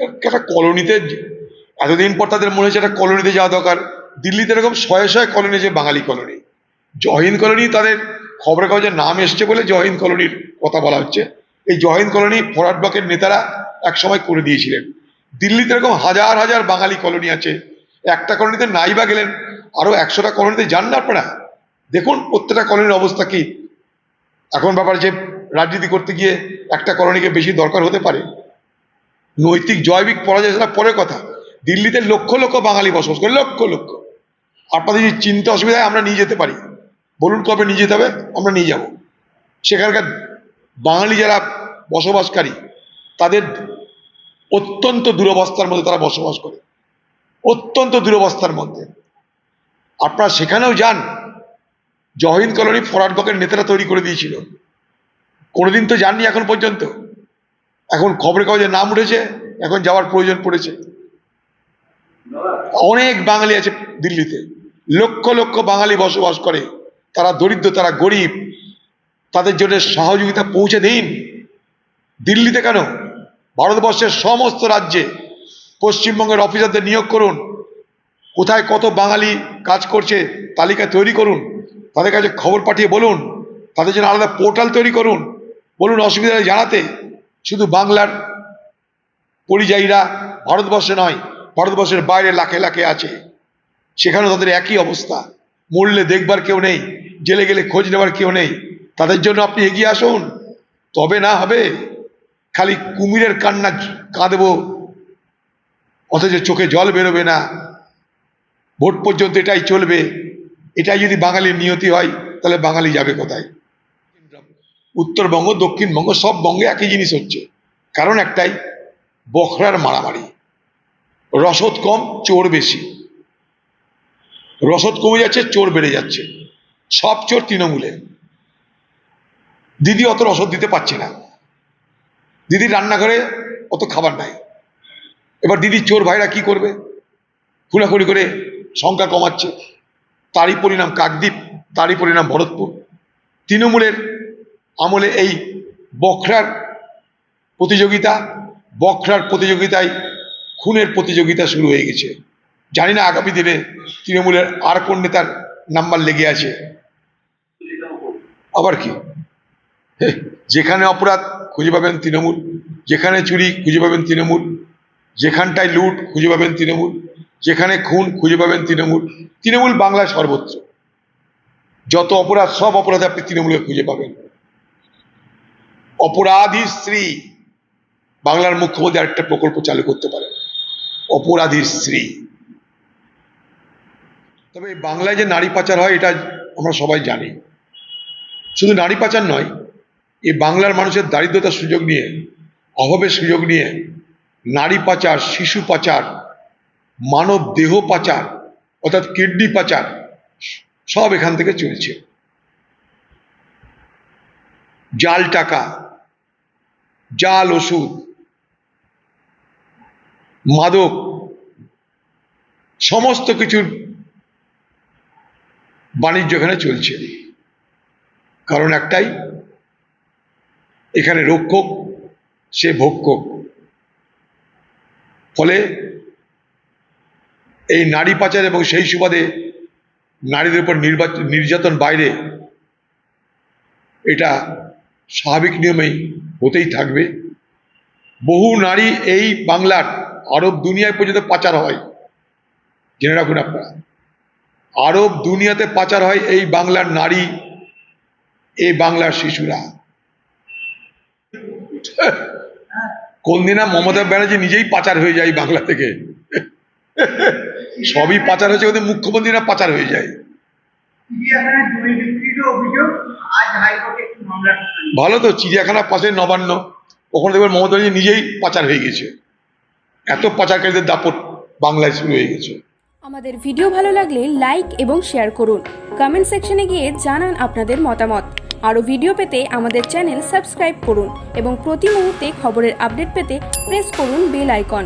একটা কলোনিতে এতদিন পর তাদের মনে হচ্ছে একটা কলোনিতে যাওয়া দরকার। দিল্লিতে এরকম শয়ে শয়ে কলোনি আছে বাঙালি কলোনি। জহিন কলোনি তাদের খবরের কাগজে নাম এসছে বলে জহিন কলোনির কথা বলা হচ্ছে। এই জহিন কলোনি ফরওয়ার্ড ব্লকের নেতারা একসময় করে দিয়েছিলেন। দিল্লিতে এরকম হাজার হাজার বাঙালি কলোনি আছে। একটা কলোনিতে নাই বা গেলেন, আরও একশোটা কলোনিতে যান না আপনারা? দেখুন প্রত্যেকটা কলোনির অবস্থা কি। এখন ব্যাপার যে রাজনীতি করতে গিয়ে একটা কলোনিকে বেশি দরকার হতে পারে। নৈতিক জৈবিক পরাজয় সেটা পরের কথা। দিল্লিতে লক্ষ লক্ষ বাঙালি বসবাস করে, লক্ষ লক্ষ। আপনাদের যদি চিন্তা অসুবিধায় আমরা নিয়ে যেতে পারি। বলুন কবে নিয়ে যেতে হবে, আমরা নিয়ে যাব। সেখানকার বাঙালি যারা বসবাসকারী, তাদের অত্যন্ত দুরবস্থার মধ্যে তারা বসবাস করে। অত্যন্ত দুরবস্থার মধ্যে। আপনারা সেখানেও যান। জহিন কলোনি ফরাট বকের নেতারা তৈরি করে দিয়েছিল। কোনোদিন তো যাননি এখন পর্যন্ত। এখন খবরের কাগজে নাম উঠেছে, এখন যাওয়ার প্রয়োজন পড়েছে। অনেক বাঙালি আছে দিল্লিতে। লক্ষ লক্ষ বাঙালি বসবাস করে। তারা দরিদ্র, তারা গরিব। তাদের জন্য সহযোগিতা পৌঁছে দিন। দিল্লিতে কেন? ভারতবর্ষের সমস্ত রাজ্যে পশ্চিমবঙ্গের অফিসারদের নিয়োগ করুন। কোথায় কত বাঙালি কাজ করছে, তালিকা তৈরি করুন। তাদের কাছে খবর পাঠিয়ে বলুন। তাদের জন্য আলাদা পোর্টাল তৈরি করুন। বলুন অসুবিধা জানাতে। শুধু বাংলার পরিযায়ীরা ভারতবর্ষে নয়, ভারতবর্ষের বাইরে লাখে লাখে আছে। সেখানেও তাদের একই অবস্থা। মরলে দেখবার কেউ নেই, জেলে গেলে খোঁজ নেবার কেউ নেই। তাদের জন্য আপনি এগিয়ে আসুন। তবে না হবে, খালি কুমিরের কান্না কাঁদবো, অথচ চোখে জল বেরোবে না। ভোট পর্যন্ত এটাই চলবে। এটাই যদি বাঙালির নিয়তি হয়, তাহলে বাঙালি যাবে কোথায়? উত্তরবঙ্গ, দক্ষিণবঙ্গ, সব বঙ্গে একই জিনিস হচ্ছে। কারণ একটাই, বখরার মারামারি। রসদ কম, চোর বেশি। রসদ কমে যাচ্ছে, চোর বেড়ে যাচ্ছে। সব চোর তৃণমূলে। দিদি অত রসদ দিতে পারছে না। দিদির রান্নাঘরে অত খাবার নাই। এবার দিদি চোর ভাইরা কি করবে? খুনাখুনি করে সংখ্যা কমাচ্ছে। তারই পরিণাম কাকদ্বীপ, তারই পরিণাম ভরতপুর। তৃণমূলের আমলে এই বখরার প্রতিযোগিতা, বখরার প্রতিযোগিতায় খুনের প্রতিযোগিতা শুরু হয়ে গেছে। জানি না আগামী দিনে তৃণমূলের আর কোন নেতার নাম্বার লেগে আছে। আবার কি? যেখানে অপরাধ, খুঁজে পাবেন তৃণমূল। যেখানে চুরি, খুঁজে পাবেন তৃণমূল। যেখানটায় লুট, খুঁজে পাবেন তৃণমূল। যেখানে খুন, খুঁজে পাবেন তৃণমূল। তৃণমূল বাংলায় সর্বত্র। যত অপরাধ, সব অপরাধ আপনি তৃণমূলে খুঁজে পাবেন। অপরাধী স্ত্রী বাংলার মুখ্যমন্ত্রী আরেকটা প্রকল্প চালু করতে পারেন অপরাধীর স্ত্রী। তবে বাংলায় যে নারী পাচার হয়, এটা আমরা সবাই জানি। শুধু নারী পাচার নয়, এই বাংলার মানুষের দারিদ্রতার সুযোগ নিয়ে, অভাবের সুযোগ নিয়ে, নারী পাচার, শিশু পাচার, মানব দেহ পাচার, অর্থাৎ কিডনি পাচার, সব এখান থেকে চলছে। জাল টাকা জাল ওষুধ, মাদক, সমস্ত কিছুর বাণিজ্য এখানে চলছে। কারণ একটাই, এখানে রক্ষক, সে ভক্ষক। ফলে এই নারী পাচার এবং সেই সুবাদে নারীদের উপর নির্বাচন নির্যাতন বাইরে, এটা স্বাভাবিক নিয়মেই হতেই থাকবে। বহু নারী এই বাংলার আরব দুনিয়ায় পর্যন্ত পাচার হয়। জেনে রাখুন আপনারা। আরব দুনিয়াতে পাচার হয় এই বাংলার নারী, এই বাংলার শিশুরা। কোন দিনা মমতা ব্যানার্জি নিজেই পাচার হয়ে যায় বাংলা থেকে। সবই পাচার হয়েছে ওদের মুখ্যমন্ত্রীরা পাচার হয়ে যায়। ভালো তো, চিড়িয়াখানা পাশে নবান্ন। ওখানে দেখবেন মমতা নিজেই পাচার হয়ে গেছে। এত পাচারকারীদের দাপট বাংলায় শুরু হয়ে গেছে। আমাদের ভিডিও ভালো লাগলে লাইক এবং শেয়ার করুন। কমেন্ট সেকশনে গিয়ে জানান আপনাদের মতামত। আরও ভিডিও পেতে আমাদের চ্যানেল সাবস্ক্রাইব করুন এবং প্রতি মুহূর্তে খবরের আপডেট পেতে প্রেস করুন বেল আইকন।